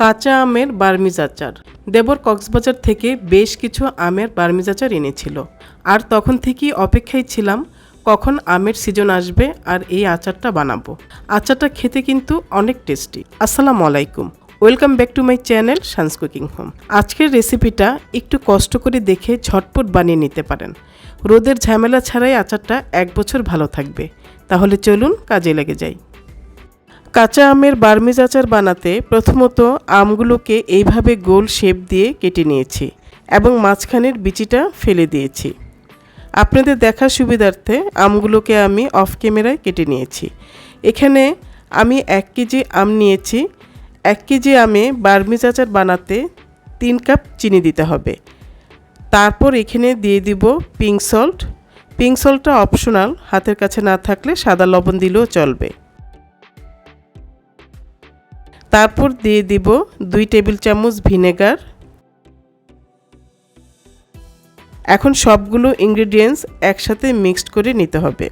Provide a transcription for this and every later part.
কাঁচা আমের বার্মিজ আচার। দেবর কক্সবাজার থেকে বেশ কিছু আমের বার্মিজ আচার এনেছিল। আর তখন থেকেই অপেক্ষায় ছিলাম, কখন আমের সিজন আসবে আর এই আচারটা বানাবো। আচারটা খেতে কিন্তু অনেক টেস্টি আসসালামু আলাইকুম। Welcome back to my channel Shan's cooking home আজকের রেসিপিটা একটু কষ্ট করে দেখে ঝটপট বানিয়ে নিতে পারেন। রোদের ঝামেলা ছাড়াই আচারটা এক বছর ভালো থাকবে। তাহলে চলুন কাজে লেগে যাই। কাঁচা আমের বার্মিজ আচার বানাতে প্রথমত আমগুলোকে এইভাবে গোল শেপ দিয়ে কেটে নিয়েছি এবং মাঝখানের বিচিটা ফেলে দিয়েছি। আপনাদের দেখার সুবিধার্থে আমগুলোকে আমি অফ ক্যামেরায় কেটে নিয়েছি। এখানে আমি এক কেজি আম নিয়েছি। এক কেজি আমে বার্মিজ আচার বানাতে তিন কাপ চিনি দিতে হবে। তারপর এখানে দিয়ে দিব পিঙ্ক সল্ট পিঙ্ক সল্টটা অপশনাল হাতের কাছে না থাকলে সাদা লবণ দিলেও চলবে। তারপর দিয়ে দিব দুই টেবিল চামচ ভিনেগার। এখন সবগুলো ইনগ্রেডিয়েন্টস একসাথে মিক্সড করে নিতে হবে।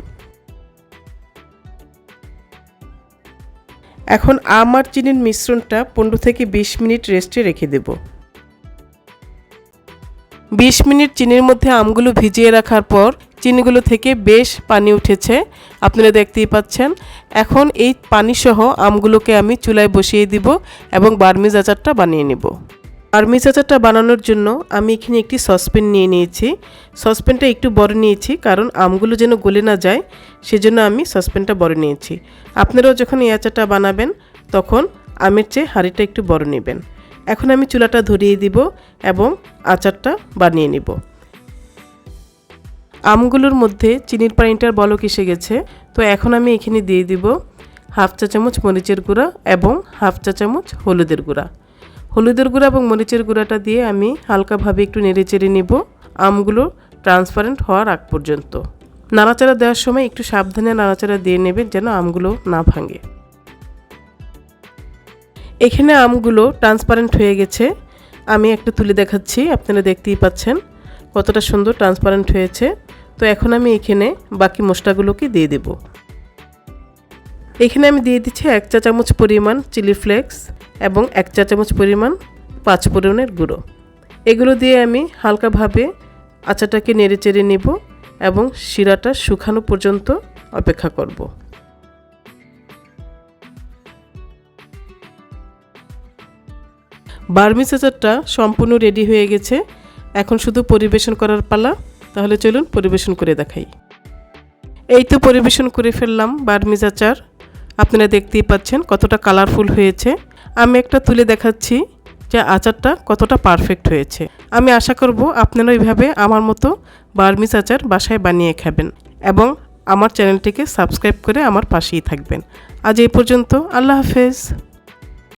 এখন আম আর চিনির মিশ্রণটা পনেরো থেকে বিশ মিনিট রেস্টে রেখে দেব। বিশ মিনিট চিনির মধ্যে আমগুলো ভিজিয়ে রাখার পর চিনিগুলো থেকে বেশ পানি উঠেছে। আপনারা দেখতেই পাচ্ছেন। এখন এই পানিসহ আমগুলোকে আমি চুলায় বসিয়ে দিব এবং বার্মিজ আচারটা বানিয়ে নেব। বার্মিজ আচারটা বানানোর জন্য আমি এখানে একটি সসপ্যান নিয়ে নিয়েছি। সসপ্যানটা একটু বড় নিয়েছি কারণ আমগুলো যেন গলে না যায়, সেজন্য আমি সসপ্যানটা বড় নিয়েছি। আপনারাও যখন এই আচারটা বানাবেন, তখন আমের চেয়ে হাঁড়িটা একটু বড় নেবেন। এখন আমি চুলাটা ধরিয়ে দিব এবং আচারটা বানিয়ে নিব। আমগুলোর মধ্যে চিনির পানিটার বলক এসে গেছে। তো এখন আমি এখানে দিয়ে দিব হাফ চা চামচ মরিচের গুঁড়া এবং হাফ চা চামচ হলুদের গুঁড়া। হলুদের গুঁড়া এবং মরিচের গুঁড়াটা দিয়ে আমি হালকাভাবে একটু নেড়ে চেড়ে নেব। আমগুলো ট্রান্সপারেন্ট হওয়ার আগ পর্যন্ত। নাড়াচাড়া দেওয়ার সময় একটু সাবধানে নাড়াচাড়া দিয়ে নেবেন যেন আমগুলো না ভাঙে। এখানে আমগুলো ট্রান্সপারেন্ট হয়ে গেছে। আমি একটা তুলে দেখাচ্ছি, আপনারা দেখতেই পাচ্ছেন কতটা সুন্দর ট্রান্সপারেন্ট হয়েছে। তো এখন আমি এখানে বাকি মশলাগুলোকে দিয়ে দেব। এখানে আমি দিয়ে দিচ্ছি এক চা চামচ পরিমাণ চিলি ফ্লেক্স এবং এক চা চামচ পরিমাণ পাঁচ পাঁচফোড়নের গুঁড়ো। এগুলো দিয়ে আমি হালকাভাবে আচাটাকে নেড়ে চেড়ে নেব এবং শিরাটা শুকানো পর্যন্ত অপেক্ষা করব। বার্মিস আচারটা সম্পূর্ণ রেডি হয়ে গেছে। এখন শুধু পরিবেশন করার পালা। তাহলে চলুন পরিবেশন করে দেখাই। এই তো পরিবেশন করে ফেললাম বার্মিজ আচার আপনারা দেখতেই পাচ্ছেন কতটা কালারফুল হয়েছে। আমি একটা তুলে দেখাচ্ছি যে আচারটা কতটা পারফেক্ট হয়েছে। আমি আশা করব আপনারা ওইভাবে আমার মতো বার্মিজ আচার বাসায় বানিয়ে খাবেন এবং আমার চ্যানেলটিকে সাবস্ক্রাইব করে আমার পাশেই থাকবেন। আজ এই পর্যন্ত আল্লাহ হাফেজ।